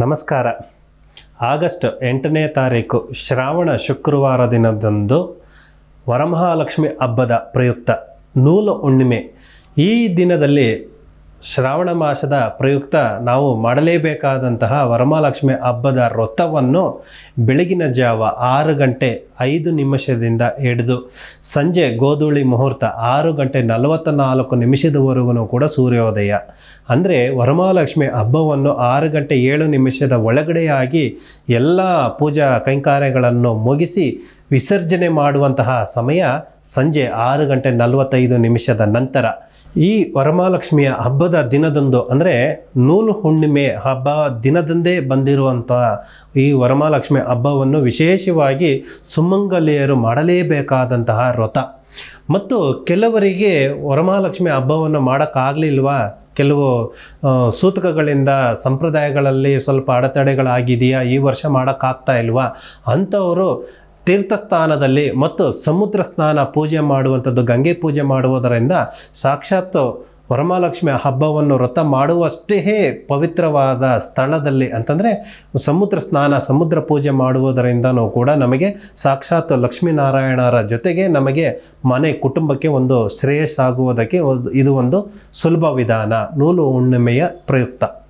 ನಮಸ್ಕಾರ. ಆಗಸ್ಟ್ ಎಂಟನೇ ತಾರೀಕು ಶ್ರಾವಣ ಶುಕ್ರವಾರ ದಿನದಂದು ವರಮಹಾಲಕ್ಷ್ಮಿ ಹಬ್ಬದ ಪ್ರಯುಕ್ತ ನೂಲು ಹುಣ್ಣಿಮೆ. ಈ ದಿನದಲ್ಲಿ ಶ್ರಾವಣ ಮಾಸದ ಪ್ರಯುಕ್ತ ನಾವು ಮಾಡಲೇಬೇಕಾದಂತಹ ವರಮಹಾಲಕ್ಷ್ಮಿ ಹಬ್ಬದ ವ್ರತವನ್ನು ಬೆಳಗಿನ ಜಾವ ಆರು ಗಂಟೆ ಐದು ನಿಮಿಷದಿಂದ ಹಿಡಿದು ಸಂಜೆ ಗೋಧೂಳಿ ಮುಹೂರ್ತ ಆರು ಗಂಟೆ ನಲವತ್ತ ನಾಲ್ಕು ನಿಮಿಷದವರೆಗೂ ಕೂಡ ಸೂರ್ಯೋದಯ. ಅಂದರೆ ವರಮಹಾಲಕ್ಷ್ಮಿ ಹಬ್ಬವನ್ನು ಆರು ಗಂಟೆ ಏಳು ನಿಮಿಷದ ಒಳಗಡೆಯಾಗಿ ಎಲ್ಲ ಪೂಜಾ ಕೈಂಕಾರ್ಯಗಳನ್ನು ಮುಗಿಸಿ ವಿಸರ್ಜನೆ ಮಾಡುವಂತಹ ಸಮಯ ಸಂಜೆ ಆರು ಗಂಟೆ ನಲವತ್ತೈದು ನಿಮಿಷದ ನಂತರ. ಈ ವರಮಹಾಲಕ್ಷ್ಮಿಯ ಹಬ್ಬದ ದಿನದಂದು ಅಂದರೆ ನೂಲು ಹುಣ್ಣಿಮೆ ಹಬ್ಬ ದಿನದಂದೇ ಬಂದಿರುವಂಥ ಈ ವರಮಹಾಲಕ್ಷ್ಮಿ ಹಬ್ಬವನ್ನು ವಿಶೇಷವಾಗಿ ಸುಮಂಗಲಿಯರು ಮಾಡಲೇಬೇಕಾದಂತಹ ವ್ರತ. ಮತ್ತು ಕೆಲವರಿಗೆ ವರಮಹಾಲಕ್ಷ್ಮಿ ಹಬ್ಬವನ್ನು ಮಾಡೋಕ್ಕಾಗಲಿಲ್ವಾ? ಕೆಲವು ಸೂತಕಗಳಿಂದ ಸಂಪ್ರದಾಯಗಳಲ್ಲಿ ಸ್ವಲ್ಪ ಅಡೆತಡೆಗಳಾಗಿದೆಯಾ? ಈ ವರ್ಷ ಮಾಡೋಕ್ಕಾಗ್ತಾ ಇಲ್ವಾ? ಅಂಥವರು ತೀರ್ಥಸ್ಥಾನದಲ್ಲಿ ಮತ್ತು ಸಮುದ್ರ ಸ್ನಾನ ಪೂಜೆ ಮಾಡುವಂಥದ್ದು, ಗಂಗೆ ಪೂಜೆ ಮಾಡುವುದರಿಂದ ಸಾಕ್ಷಾತ್ ವರಮಹಾಲಕ್ಷ್ಮಿ ಹಬ್ಬವನ್ನು ವ್ರತ ಮಾಡುವಷ್ಟೇ ಪವಿತ್ರವಾದ ಸ್ಥಳದಲ್ಲಿ ಅಂತಂದರೆ ಸಮುದ್ರ ಸ್ನಾನ, ಸಮುದ್ರ ಪೂಜೆ ಮಾಡುವುದರಿಂದನೂ ಕೂಡ ನಮಗೆ ಸಾಕ್ಷಾತ್ ಲಕ್ಷ್ಮೀನಾರಾಯಣರ ಜೊತೆಗೆ ನಮಗೆ ಮನೆ ಕುಟುಂಬಕ್ಕೆ ಒಂದು ಶ್ರೇಯಸ್ಸಾಗುವುದಕ್ಕೆ ಇದು ಒಂದು ಸುಲಭ ವಿಧಾನ. ನೂಲು ಹುಣ್ಣಿಮೆಯ ಪ್ರಯುಕ್ತ.